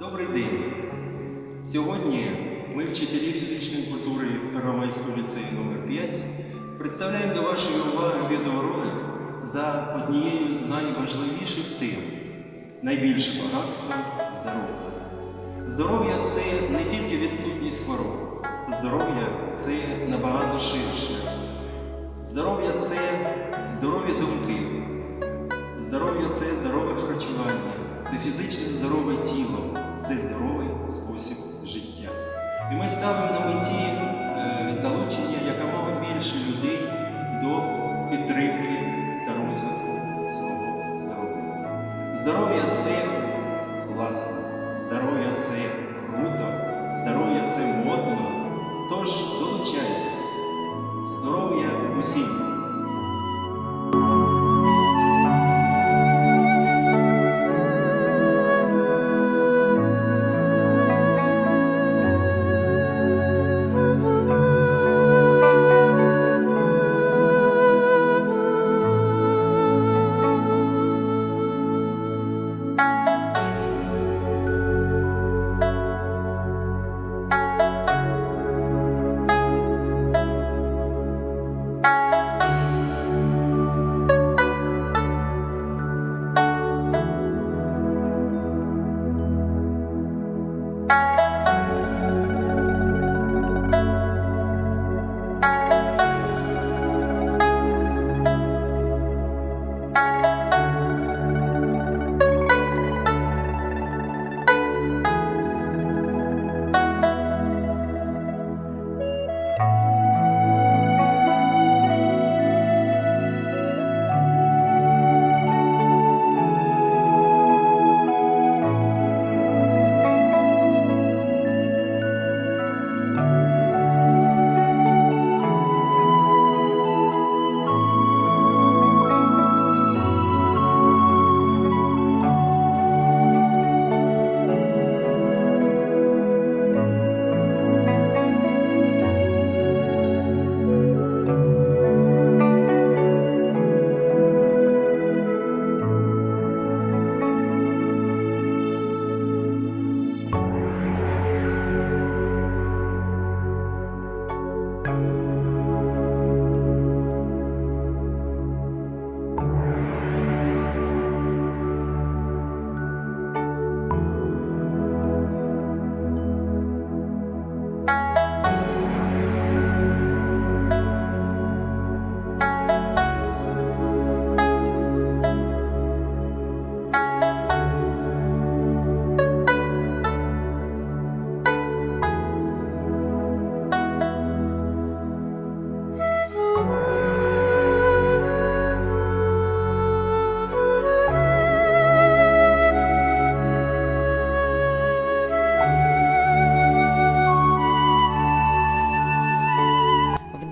Добрий день! Сьогодні ми, вчителі фізичної культури Первомайського ліцею номер 5 представляємо до вашої уваги відеоролик за однією з найважливіших тем найбільше багатство здоров'я. Здоров'я це не тільки відсутність хвороб, здоров'я це набагато ширше. Здоров'я це здорові думки, Здоров'я це здорове харчування, це фізичне здорове тіло, це здоровий спосіб життя. І ми ставимо на меті е, залучення якомога більше людей до підтримки та розвитку свого здоров'я. Здоров'я це класно, здоров'я це круто, здоров'я це модно. Тож долучайтесь. Здоров'я усім!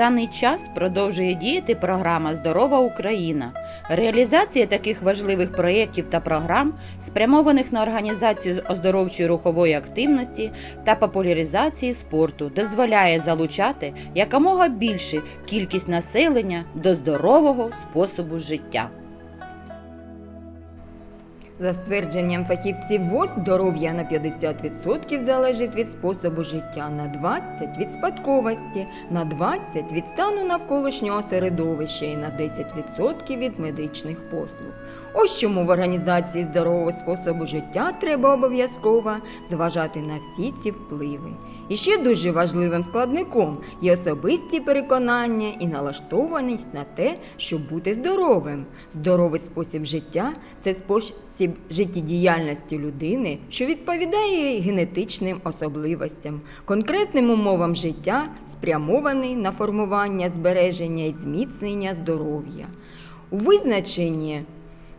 Даний час продовжує діяти програма Здорова Україна. Реалізація таких важливих проєктів та програм, спрямованих на організацію оздоровчої рухової активності та популяризації спорту, дозволяє залучати якомога більше кількість населення до здорового способу життя. За ствердженням фахівців ВОЗ, здоров'я на 50% залежить від способу життя, на 20% від спадковості, на 20% від стану навколишнього середовища і на 10% від медичних послуг. Ось чому в організації здорового способу життя треба обов'язково зважати на всі ці впливи. І ще дуже важливим складником є особисті переконання і налаштованість на те, щоб бути здоровим. Здоровий спосіб життя це спосіб життєдіяльності людини, що відповідає її генетичним особливостям, конкретним умовам життя, спрямований на формування, збереження і зміцнення здоров'я. У визначенні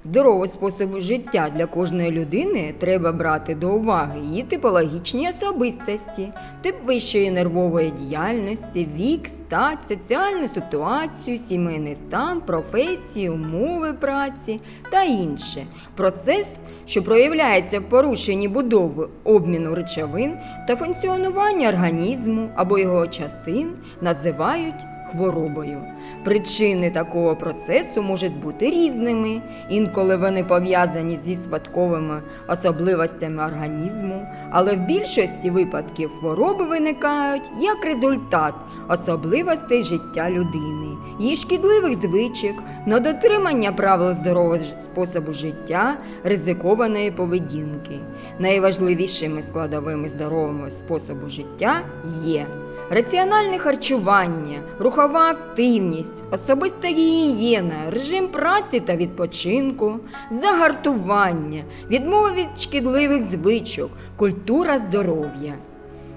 Здорового способу життя для кожної людини треба брати до уваги її типологічні особистості, тип вищої нервової діяльності, вік, стать, соціальну ситуацію, сімейний стан, професію, умови праці та інше. Процес, що проявляється в порушенні будови обміну речовин та функціонування організму або його частин, називають хворобою. Причини такого процесу можуть бути різними. Інколи вони пов'язані зі спадковими особливостями організму, але в більшості випадків хвороби виникають як результат особливостей життя людини, її шкідливих звичок, недотримання правил здорового способу життя, ризикованої поведінки. Найважливішими складовими здорового способу життя є раціональне харчування, рухова активність, особиста гігієна, режим праці та відпочинку, загартування, відмова від шкідливих звичок, культура здоров'я.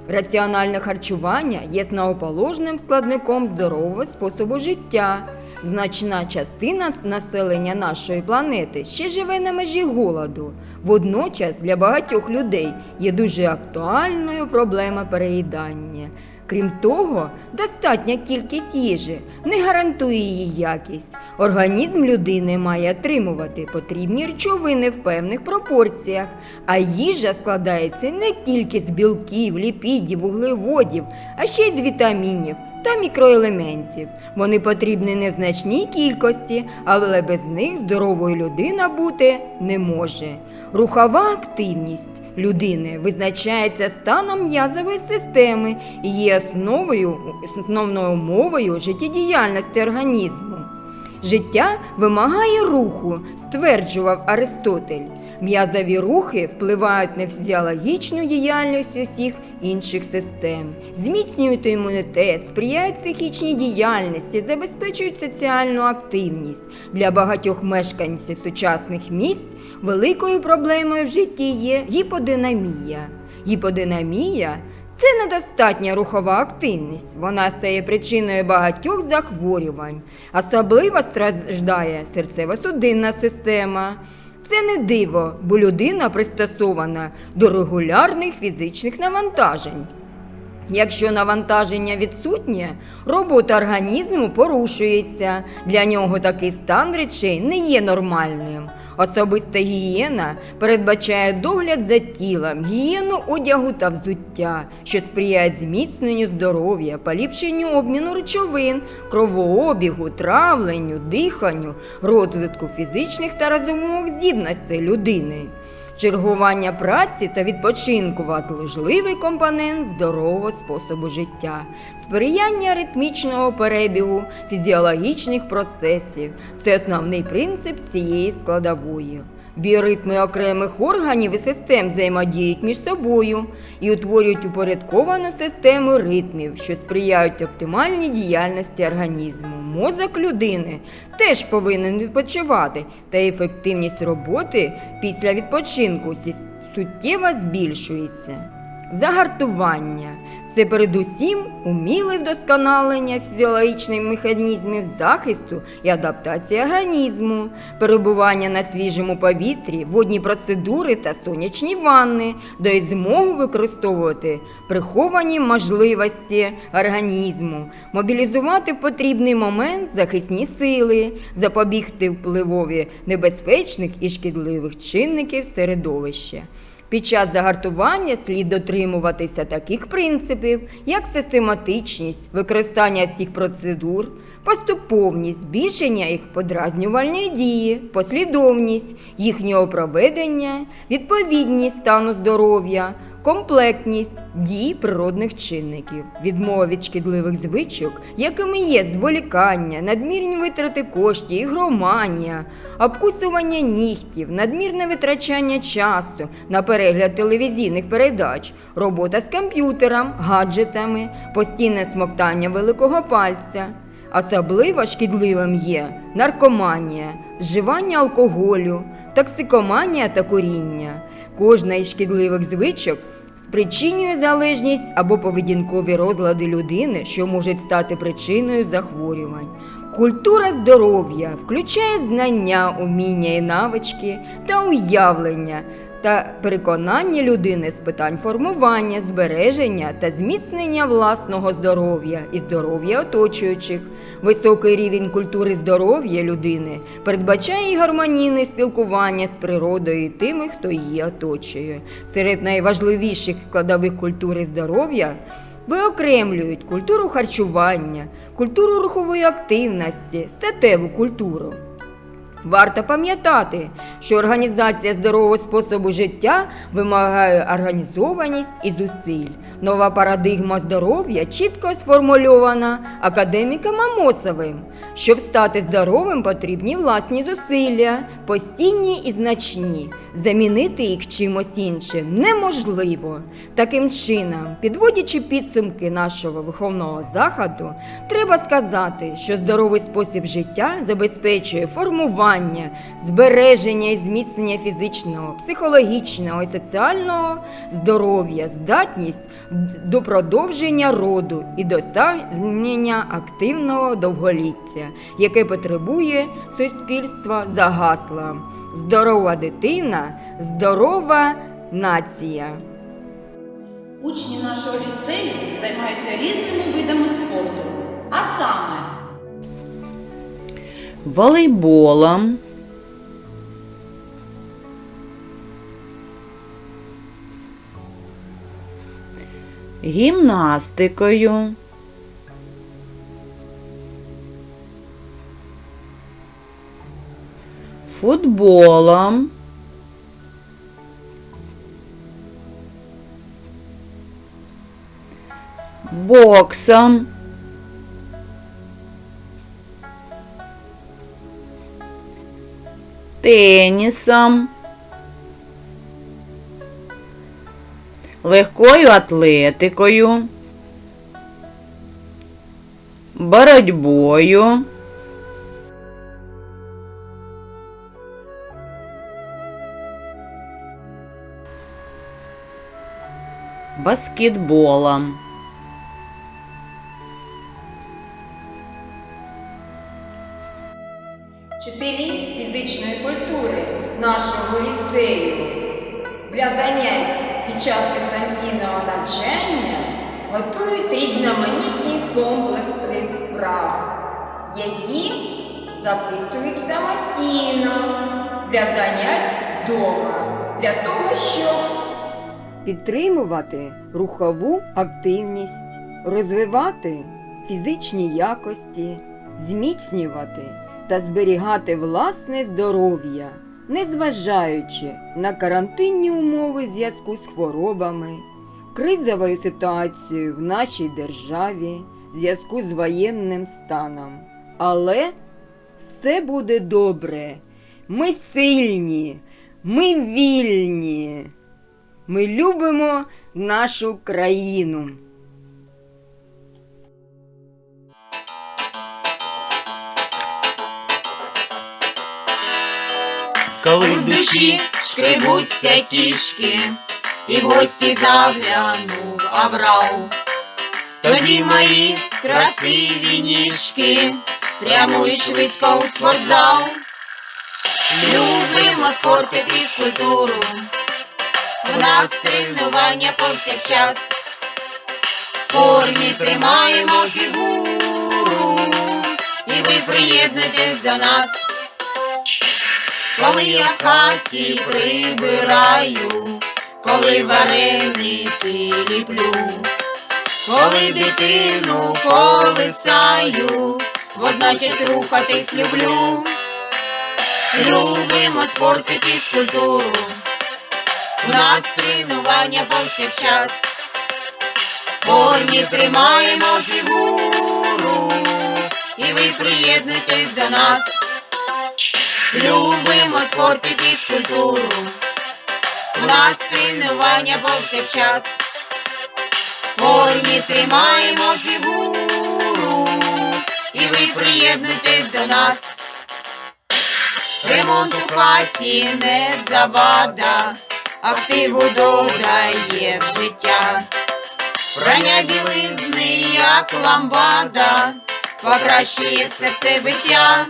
Раціональне харчування є основоположним складником здорового способу життя. Значна частина населення нашої планети ще живе на межі голоду. Водночас для багатьох людей є дуже актуальною проблема переїдання. Крім того, достатня кількість їжі не гарантує її якість. Організм людини має отримувати потрібні речовини в певних пропорціях, а їжа складається не тільки з білків, ліпідів, вуглеводів, а ще й з вітамінів та мікроелементів. Вони потрібні не в значній кількості, але без них здоровою людина бути не може. Рухова активність людини визначається станом м'язової системи і є основою, основною умовою життєдіяльності організму. Життя вимагає руху, стверджував Аристотель. М'язові рухи впливають на фізіологічну діяльність усіх інших систем, зміцнюють імунітет, сприяють психічній діяльності, забезпечують соціальну активність. Для багатьох мешканців сучасних місць великою проблемою в житті є гіподинамія. Гіподинамія це недостатня рухова активність. Вона стає причиною багатьох захворювань. Особливо страждає серцево-судинна система. Це не диво, бо людина пристосована до регулярних фізичних навантажень. Якщо навантаження відсутнє, робота організму порушується. Для нього такий стан речей не є нормальним. Особиста гігієна передбачає догляд за тілом, гігієну одягу та взуття, що сприяє зміцненню здоров'я, поліпшенню обміну речовин, кровообігу, травленню, диханню, розвитку фізичних та розумових здібностей людини. Чергування праці та відпочинку важливий компонент здорового способу життя, сприяння ритмічного перебігу фізіологічних процесів це основний принцип цієї складової. Біоритми окремих органів і систем взаємодіють між собою і утворюють упорядковану систему ритмів, що сприяють оптимальній діяльності організму. Мозок людини теж повинен відпочивати, та ефективність роботи після відпочинку суттєво збільшується. Загартування це передусім уміле вдосконалення фізіологічних механізмів захисту і адаптації організму, перебування на свіжому повітрі, водні процедури та сонячні ванни дають змогу використовувати приховані можливості організму, мобілізувати в потрібний момент захисні сили, запобігти впливові небезпечних і шкідливих чинників середовища. Під час загартування слід дотримуватися таких принципів, як систематичність, використання всіх процедур, поступовність, збільшення їх подразнювальної дії, послідовність їхнього проведення, відповідність стану здоров'я, комплектність дій природних чинників, відмова від шкідливих звичок, якими є зволікання, надмірні витрати коштів, ігроманія, обкусування нігтів, надмірне витрачання часу на перегляд телевізійних передач, робота з комп'ютером, гаджетами, постійне смоктання великого пальця. Особливо шкідливим є наркоманія, вживання алкоголю, токсикоманія та куріння. Кожна із шкідливих звичок спричинює залежність або поведінкові розлади людини, що можуть стати причиною захворювань. Культура здоров'я включає знання, уміння і навички та уявлення та переконання людини з питань формування, збереження та зміцнення власного здоров'я і здоров'я оточуючих. Високий рівень культури здоров'я людини передбачає і гармонійне спілкування з природою і тими, хто її оточує. Серед найважливіших складових культури здоров'я виокремлюють культуру харчування, культуру рухової активності, статеву культуру. Варто пам'ятати, що організація здорового способу життя вимагає організованість і зусиль. Нова парадигма здоров'я чітко сформульована академіком Амосовим. Щоб стати здоровим, потрібні власні зусилля, постійні і значні. Замінити їх чимось іншим неможливо. Таким чином, підводячи підсумки нашого виховного заходу, треба сказати, що здоровий спосіб життя забезпечує формування, збереження і зміцнення фізичного, психологічного і соціального здоров'я, здатність до продовження роду і досягнення активного довголіття, яке потребує суспільства за гаслом Здорова дитина, здорова нація. Учні нашого ліцею займаються різними видами спорту, а саме волейболом, гімнастикою, футболом, боксом, тенісом, легкою атлетикою, боротьбою, баскетболом. Готують різноманітні комплекси вправ, які записують самостійно для занять вдома, для того, щоб підтримувати рухову активність, розвивати фізичні якості, зміцнювати та зберігати власне здоров'я, незважаючи на карантинні умови в зв'язку з хворобами, кризовою ситуацією в нашій державі, в зв'язку з воєнним станом. Але все буде добре. Ми сильні, ми вільні. Ми любимо нашу країну. коли в душі шкребуться кішки, і в гості заглянув абрау. Тоді мої красиві ніжки прямують швидко у спортзал. Любимо спорт і фізкультуру, в нас тренування повсякчас. В формі тримаємо фігуру, і ви приєднуйтесь до нас. Коли я в хаті прибираю, коли вареники ліплю, коли дитину колисаю, водночас рухатись люблю. Любимо спорт і фізкультуру, у нас тренування повсякчас. В формі тримаємо фігуру, і ви приєднуйтесь до нас. Любимо спорт і фізкультуру. У нас тренування повсякчас. Формі тримаємо фігуру. І ви приєднуйтесь до нас. Ремонт у хаті не завада, активу додає в життя. Прання білизни, як ламбада, покращує серцебиття.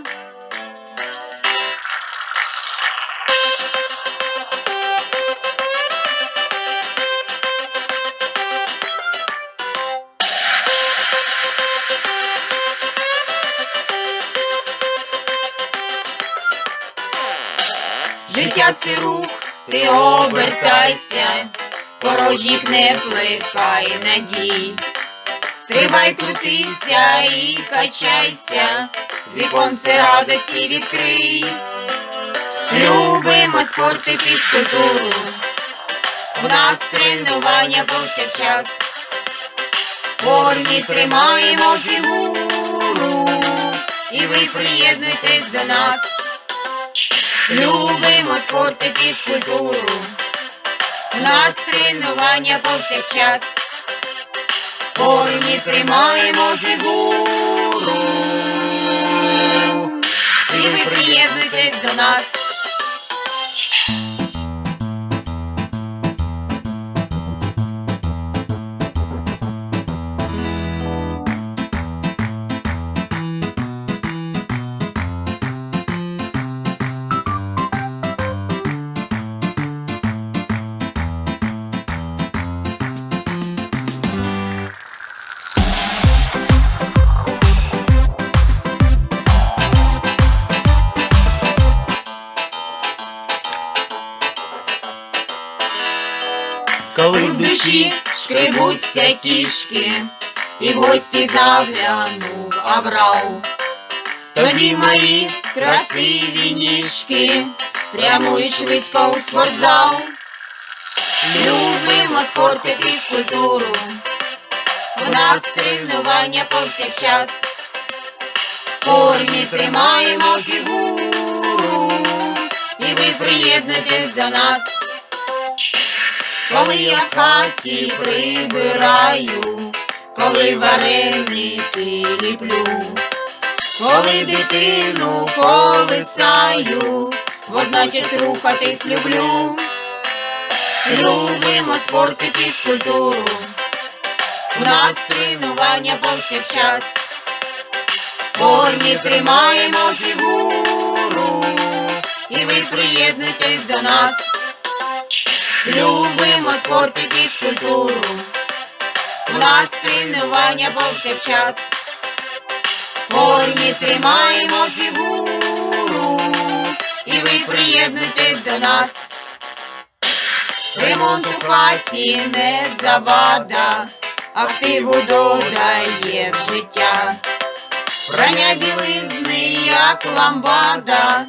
Це рух, ти обертайся, порожніх не плекай надій. Стрибай, крутися і качайся, віконце радості відкрий. Любимо спорт і фізкультуру, у нас тренування повсякчас. В формі тримаємо фігуру, і ви приєднуйтесь до нас. Любимо спорт і фізкультуру, у нас тренування повсякчас. В формі тримаємо фігуру, і ви приєднуйтесь до нас. Шкребуться кішки, і в гості заглянув Аврал. Тоді мої красиві ніжки прямують швидко у спортзал. Любимо спорт і фізкультуру, в нас тренування повсякчас. В формі тримаємо фігуру, і ви приєднуйтесь до нас. Коли я в хаті прибираю, коли вареники ліплю, коли дитину колисаю, водночас рухатись люблю. Любимо спорт і фізкультуру, у нас тренування повсякчас. В формі тримаємо фігуру, і ви приєднуйтесь до нас. Любимо спорт і фізкультуру, у нас тренування повсякчас. В формі тримаємо фігуру, і ви приєднуйтесь до нас. Ремонт у хаті не завада, активу додає в життя. Прання білизни, як ламбада,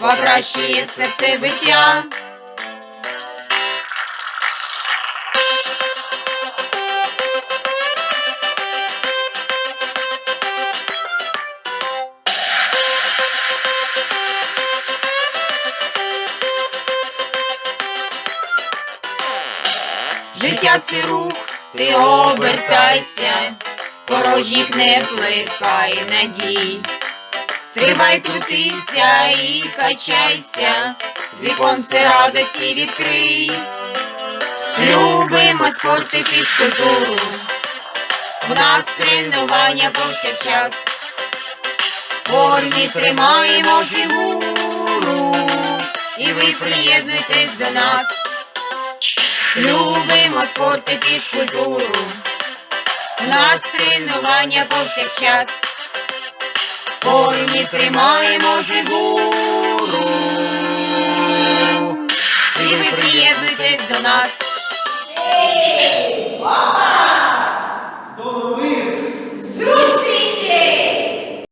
покращує серцебиття. Це рух, ти обертайся, порожніх не плекай надій. Стрибай, крутися і качайся, віконце радості відкрий. Любимо спорт і фізкультуру, в нас тренування повсякчас. Формі тримаємо фігуру, і ви приєднуйтесь до нас. Любимо спорт і фізкультуру, нас тренування повсякчас, В формі тримаємо фігуру. І ви приєднуйтесь до нас.